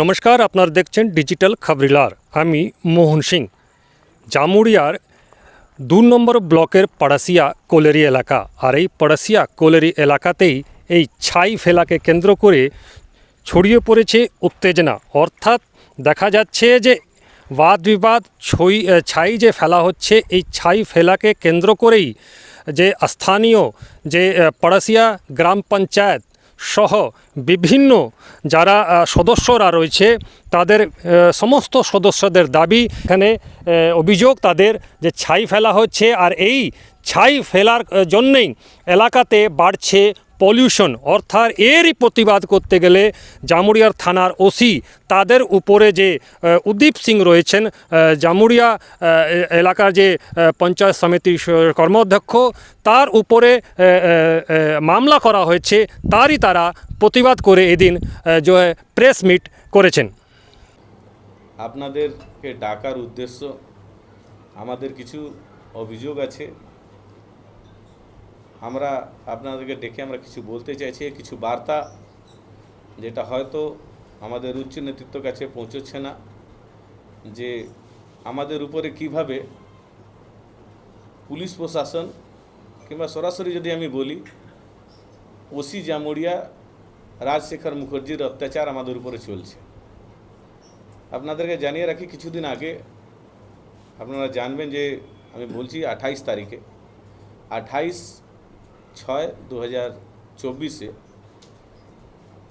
নমস্কার, আপনারা দেখছেন ডিজিটাল খাবরিলার আমি মোহন সিং। জামুড়িয়ার দু নম্বর ব্লকের পড়াশিয়া কোলেরি এলাকা। আর এই পড়াশিয়া কোলেরি এলাকাতেই এই ছাই ফেলাকে কেন্দ্র করে ছড়িয়ে পড়েছে উত্তেজনা। অর্থাৎ দেখা যাচ্ছে যে বাদ বিবাদ, ছই, ছাই যে ফেলা হচ্ছে, এই ছাই ফেলাকে কেন্দ্র করেই যে স্থানীয় যে, পড়াশিয়া গ্রাম পঞ্চায়েত সহ বিভিন্ন যারা সদস্যরা রয়েছে, তাদের সমস্ত সদস্যদের দাবি এখানে অভিযোগ তাদের যে ছাই ফেলা হচ্ছে আর এই ছাই ফেলার জন্যেই এলাকাতে বাড়ছে পলিউশন অর্থাৎ এরই প্রতিবাদ করতে গেলে জামুড়িয়ার থানার ওসি তাদের উপরে যে উদীপ সিং রয়েছেন আহ, জামুড়িয়া এলাকার যে পঞ্চায়েত সমিতির কর্মাধ্যক্ষ তার উপরে মামলা করা হয়েছে তারই তারা প্রতিবাদ করে এদিন প্রেস মিট করেছেন। আপনাদেরকে ডাকার উদ্দেশ্য আমাদের কিছু অভিযোগ আছে। আমরা আপনাদেরকে ডেকে আমরা কিছু বলতে চাইছি, কিছু বার্তা যেটা হয়তো আমাদের উচ্চ নেতৃত্ব কাছে পৌঁছচ্ছে না, যে আমাদের উপরে কীভাবে পুলিশ প্রশাসন কিংবা সরাসরি যদি আমি বলি, ওসি জামুড়িয়া, রাজশেখর মুখার্জির অত্যাচার আমাদের উপরে চলছে। আপনাদেরকে জানিয়ে রাখি, কিছুদিন আগে আপনারা জানবেন যে আমি বলছি আঠাইশ তারিখে। আঠাইশ ছয় দু হাজার চব্বিশে।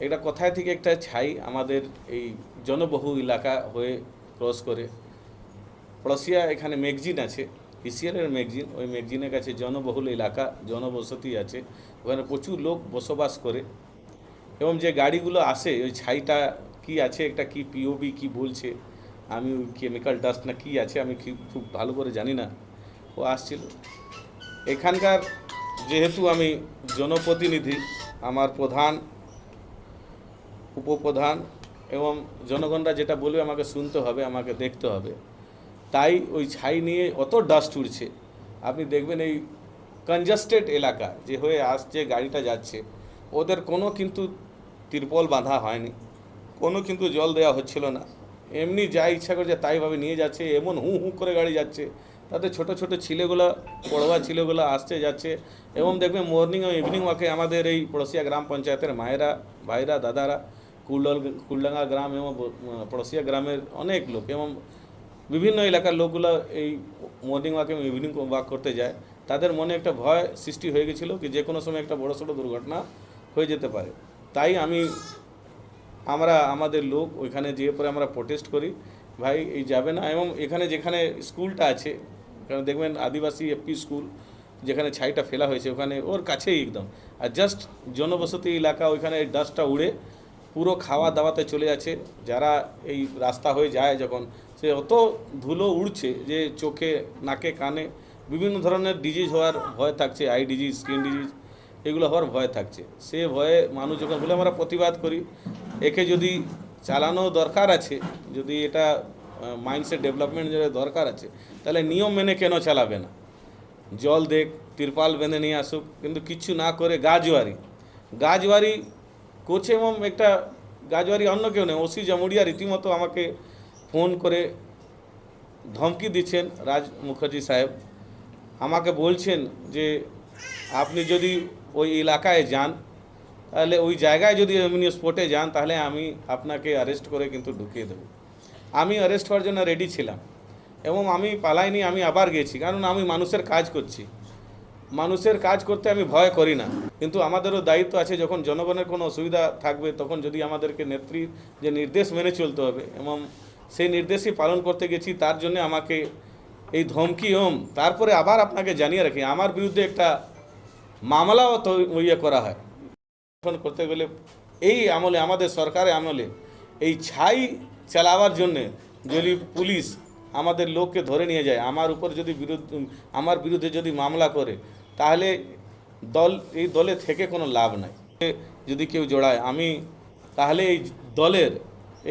এটা কোথায় থেকে একটা ছাই আমাদের এই জনবহু এলাকা হয়ে ক্রস করে। পড়শিয়া এখানে ম্যাগজিন আছে ইসিএলের ম্যাগজিন, ওই ম্যাগজিনের কাছে জনবহুল এলাকা, জনবসতি আছে। ওখানে প্রচুর লোক বসবাস করে। এবং যে গাড়িগুলো আসে, ওই ছাইটা কি আছে, একটা কি পিওবি কি বলছে, আমি ওই কেমিক্যাল ডাস্ট না কি আছে, আমি খুব ভালো করে জানি না। ও আসছিল। এখানকার যেহেতু আমি জনপ্রতিনিধি, আমার প্রধান, উপপ্রধান এবং জনগণরা যেটা বলবে আমাকে শুনতে হবে, আমাকে দেখতে হবে। তাই ওই ছাই নিয়ে অত ডাস্ট উড়ছে। আপনি দেখবেন এই কনজাস্টেড এলাকা যে হয়ে আসছে গাড়িটা যাচ্ছে, ওদের কোনো কিন্তু তিরপল বাঁধা হয়নি, কোনো কিন্তু জল দেওয়া হচ্ছিল না। এমনি যা ইচ্ছা করছে তাইভাবে নিয়ে যাচ্ছে, এমন হু হু করে গাড়ি যাচ্ছে তাতে ছোট ছোট ছেলেগুলো, পড়োয়া ছেলেগুলো আসছে যাচ্ছে এবং দেখবে মর্নিং ও ইভিনিং ওয়াকে আমাদের এই পড়শিয়া গ্রাম পঞ্চায়েতের মায়েরা, ভাইরা, দাদারা কুলডল কুলডাঙ্গা গ্রাম এবং পড়শিয়া গ্রামের অনেক লোক এবং বিভিন্ন এলাকার লোকগুলো এই মর্নিং ওয়াক এবং ইভিনিং ওয়াক করতে যায়। তাদের মনে একটা ভয় সৃষ্টি হয়ে গেছিল কি যে কোনো সময় একটা বড় সড়ো দুর্ঘটনা হয়ে যেতে পারে। তাই আমি, আমরা, আমাদের লোক ওইখানে যেয়ে পরে আমরা প্রোটেস্ট করি। ভাই, এই যাবে না এবং এখানে যেখানে স্কুলটা আছে দেখবেন আদিবাসী এপি স্কুল, যেখানে ছাইটা ফেলা হয়েছে, ওখানে ওর কাছেই একদম। আর জাস্ট জনবসতি এলাকা, ওইখানে ডাস্টটা উড়ে পুরো খাওয়া দাওয়াতে চলে যাচ্ছে। যারা এই রাস্তা হয়ে যায় যখন, সে অত ধুলো উড়ছে যে চোখে, নাকে, কানে, বিভিন্ন ধরনের ডিজিজ হওয়ার ভয় থাকছে আই ডিজিজ স্কিন ডিজিজ এগুলো হওয়ার ভয় থাকছে। সে ভয়ে মানুষ যখন, বলে আমরা প্রতিবাদ করি, একে যদি চালানো দরকার আছে, যদি এটা মাইন্ডসেট ডেভেলপমেন্ট যদি দরকার আছে, তাহলে নিয়ম মেনে কেন চালাবে না? জল দেখ, তিরপাল বেঁধে নিয়ে আসুক, কিন্তু কিচ্ছু না করে গাজওয়ারি গাজওয়ারি করছে এবং একটা গাজওয়ারি অন্য কেউ নেই, ওসি জামুড়িয়া রীতিমতো আমাকে ফোন করে ধমকি দিচ্ছেন রাজ মুখার্জি সাহেব। আমাকে বলছেন যে, আপনি যদি ওই এলাকায় যান তাহলে ওই জায়গায় যদি এমনি স্পটে যান, তাহলে আমি আপনাকে অ্যারেস্ট করে কিন্তু ঢুকিয়ে দেবো। আমি অ্যারেস্ট হওয়ার জন্য রেডি ছিলাম এবং আমি পালাইনি, আমি আবার গেছি। কারণ আমি মানুষের কাজ করছি। মানুষের কাজ করতে আমি ভয় করি না। কিন্তু আমাদেরও দায়িত্ব আছে, যখন জনগণের কোনো অসুবিধা থাকবে, তখন যদি আমাদেরকে নেত্রীর যে নির্দেশ মেনে চলতে হবে এবং সেই নির্দেশই পালন করতে গেছি, তার জন্য আমাকে এই ধমকি, ওম, তারপরে আবার আপনাকে জানিয়ে রাখি, আমার বিরুদ্ধে একটা মামলাও তো ইয়ে করা হয়। এখন করতে গেলে এই আমলে, আমাদের সরকারের আমলে এই ছাই চালাবার জন্যে যদি পুলিশ আমাদের লোককে ধরে নিয়ে যায়, আমার উপর যদি বিরুদ্ধ, আমার বিরুদ্ধে যদি মামলা করে, তাহলে দল, এই দলে থেকে কোনো লাভ নাই। যদি কেউ জড়ায়, আমি তাহলে এই দলের,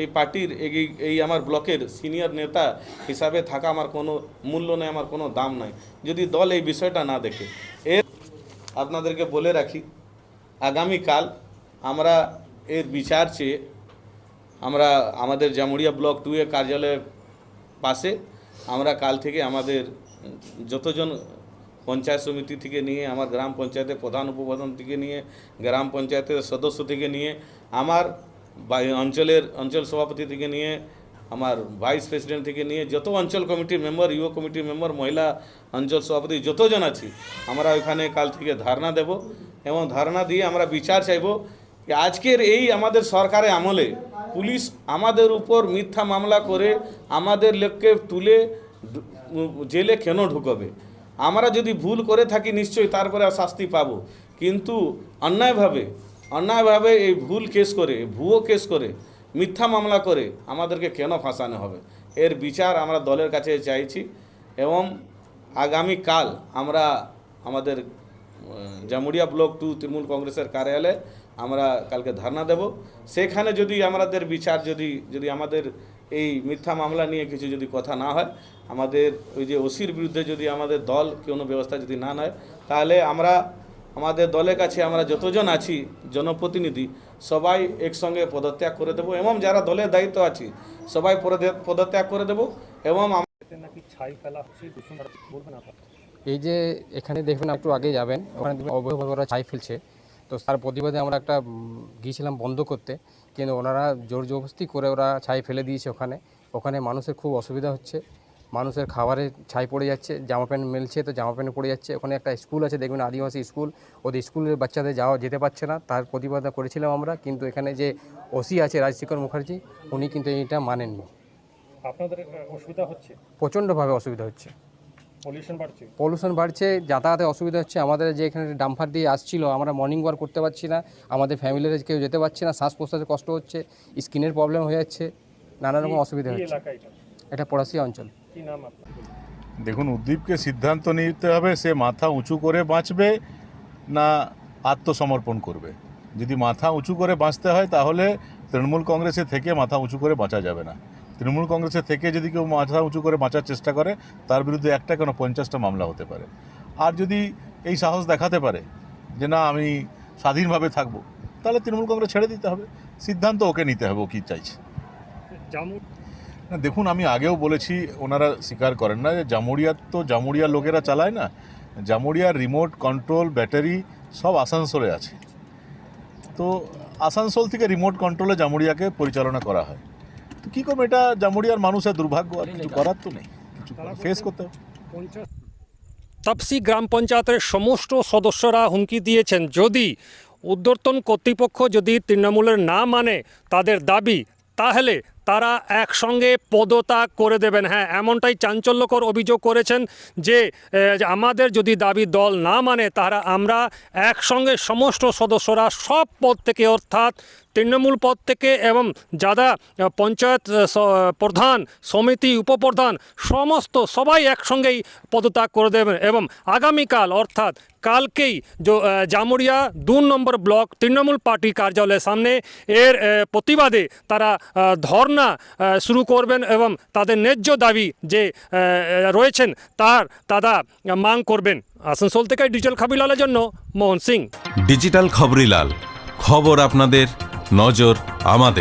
এই পার্টির, এই এই আমার ব্লকের সিনিয়র নেতা হিসাবে থাকা আমার কোনো মূল্য নেই, আমার কোনো দাম নাই। যদি দল এই বিষয়টা না দেখে, এর আপনাদেরকে বলে রাখি আগামীকাল আমরা এর বিচার চেয়ে আমরা আমাদের জামুড়িয়া ব্লক টু এ কার্যালয়ের পাশে আমরা কাল থেকে আমাদের যতজন পঞ্চায়েত সমিতি থেকে নিয়ে, আমার গ্রাম পঞ্চায়েতের প্রধান উপপ্রধান থেকে নিয়ে, গ্রাম পঞ্চায়েতের সদস্য থেকে নিয়ে, আমার অঞ্চলের অঞ্চল সভাপতি থেকে নিয়ে, আমার ভাইস প্রেসিডেন্ট থেকে নিয়ে, যত অঞ্চল কমিটির মেম্বার, ইউও কমিটির মেম্বার, মহিলা অঞ্চল সভাপতি, যতজন আছি, আমরা ওইখানে কাল থেকে ধারণা দেব। এবং ধারণা দিয়ে আমরা বিচার চাইব আজকের এই আমাদের সরকারের আমলে পুলিশ আমাদের উপর মিথ্যা মামলা করে আমাদের লোককে তুলে জেলে কেন ঢুকবে? আমরা যদি ভুল করে থাকি নিশ্চয়ই তারপরে শাস্তি পাব। কিন্তু অন্যায়ভাবে অন্যায়ভাবে এই ভুল কেস করে, ভুয়ো কেস করে, মিথ্যা মামলা করে আমাদেরকে কেন ফাঁসানো হবে? এর বিচার আমরা দলের কাছে চাইছি এবং আগামীকাল আমরা আমাদের জামুড়িয়া ব্লক টু তৃণমূল কংগ্রেসের কার্যালয়ে আমরা কালকে ধারণা দেব। সেখানে যদি আমাদের বিচার, যদি যদি আমাদের এই মিথ্যা মামলা নিয়ে কিছু যদি কথা না হয়, আমাদের ওই যে ওসির বিরুদ্ধে যদি আমাদের দল কোনো ব্যবস্থা যদি না নেয়, তাহলে আমরা, আমাদের দলের কাছে আমরা যতজন আছি, জনপ্রতিনিধি, সবাই একসঙ্গে পদত্যাগ করে দেব এবং যারা দলের দায়িত্ব আছি, সবাই পদত্যাগ- করে দেব এবং নাকি ছাই ফেলা হচ্ছে এই যে এখানে দেখবেন একটু আগে যাবেন ওখানে দেখবেন অবৈধভাবে ওরা ছাই ফেলছে। তো তার প্রতিবাদে আমরা একটা গিয়েছিলাম বন্ধ করতে কিন্তু ওনারা জোর জবরদস্তি করে ওরা ছাই ফেলে দিয়েছে ওখানে। ওখানে মানুষের খুব অসুবিধা হচ্ছে। মানুষের খাবারে ছাই পড়ে যাচ্ছে জামা প্যান্ট মেলছে তো জামা প্যান্ট পড়ে যাচ্ছে। ওখানে একটা স্কুল আছে দেখবেন আদিবাসী স্কুল। ওদের স্কুলের বাচ্চাদের যাওয়া যেতে পারছে না। তার প্রতিবাদ করেছিলাম আমরা কিন্তু এখানে যে ওসি আছে রাজশেখর মুখার্জি উনি কিন্তু এইটা মানেননি। আপনাদের অসুবিধা হচ্ছে? প্রচণ্ডভাবে অসুবিধা হচ্ছে। পলিউশন বাড়ছে? পলিউশন বাড়ছে যাতায়াতে অসুবিধা হচ্ছে। আমাদের যে এখানে ডাম্পার দিয়ে আসছিল আমরা মর্নিং ওয়াক করতে পারছি না। আমাদের ফ্যামিলির কেউ যেতে পারছে না শ্বাস প্রশ্বাসে কষ্ট হচ্ছে স্কিনের প্রবলেম হয়ে যাচ্ছে নানা রকম অসুবিধা হচ্ছে। এটা? এটা পড়াশি অঞ্চল। কি দেখুন উদ্দীপকে সিদ্ধান্ত নিতে হবে সে মাথা উঁচু করে বাঁচবে না আত্মসমর্পণ করবে। যদি মাথা উঁচু করে বাঁচতে হয় তাহলে তৃণমূল কংগ্রেসে থেকে মাথা উঁচু করে বাঁচা যাবে না। তৃণমূল কংগ্রেসে থেকে যদি কেউ মাথা উঁচু করে বাঁচার চেষ্টা করে তার বিরুদ্ধে একটা কেন পঞ্চাশটা মামলা হতে পারে। আর যদি এই সাহস দেখাতে পারে যে না আমি স্বাধীনভাবে থাকব তাহলে তৃণমূল কংগ্রেস ছেড়ে দিতে হবে। সিদ্ধান্ত ওকে নিতে হবে ও কী চাইছে। না দেখুন আমি আগেও বলেছি ওনারা স্বীকার করেন না যে জামুরিয়ার তো জামুরিয়ার লোকেরা চালায় না। জামুড়িয়ার রিমোট কন্ট্রোল ব্যাটারি সব আসানসোলে আছে। তো আসানসোল থেকে রিমোট কন্ট্রোলে জামুড়িয়াকে পরিচালনা করা হয়। তো কী করব? এটা জামুরিয়ার মানুষের দুর্ভাগ্য আর কিছু করার তো নেই। কিছু ফেস করতে হবে। তাপসি গ্রাম পঞ্চায়েতের সমস্ত সদস্যরা হুমকি দিয়েছেন। যদি উদ্বর্তন কর্তৃপক্ষ যদি তৃণমূলের না মানে তাদের দাবি তাহলে তারা একসঙ্গে পদত্যাগ করে দেবেন। হ্যাঁ এমনটাই চাঞ্চল্যকর অভিযোগ করেছেন যে যে আমাদের যদি দাবি দল না মানে তারা আমরা একসঙ্গে সমস্ত সদস্যরা সব পদ থেকে অর্থাৎ তৃণমূল পদ থেকে এবং যারা পঞ্চায়েত প্রধান সমিতি উপপ্রধান সমস্ত সবাই একসঙ্গেই পদত্যাগ করে দেবেন এবং আগামীকাল অর্থাৎ কালকেই জামুরিয়া দু নম্বর ব্লক তৃণমূল পার্টি কার্যালয়ের সামনে এর প্রতিবাদে তারা আহ, শুরু করবেন এবং তাদের ন্যায্য দাবি যে রয়েছেন তার তারা মাং করবেন। আসানসোল থেকে ডিজিটাল খাবিলালের জন্য মোহন সিং। ডিজিটাল খবরিলাল খবর আপনাদের নজর আমাদের।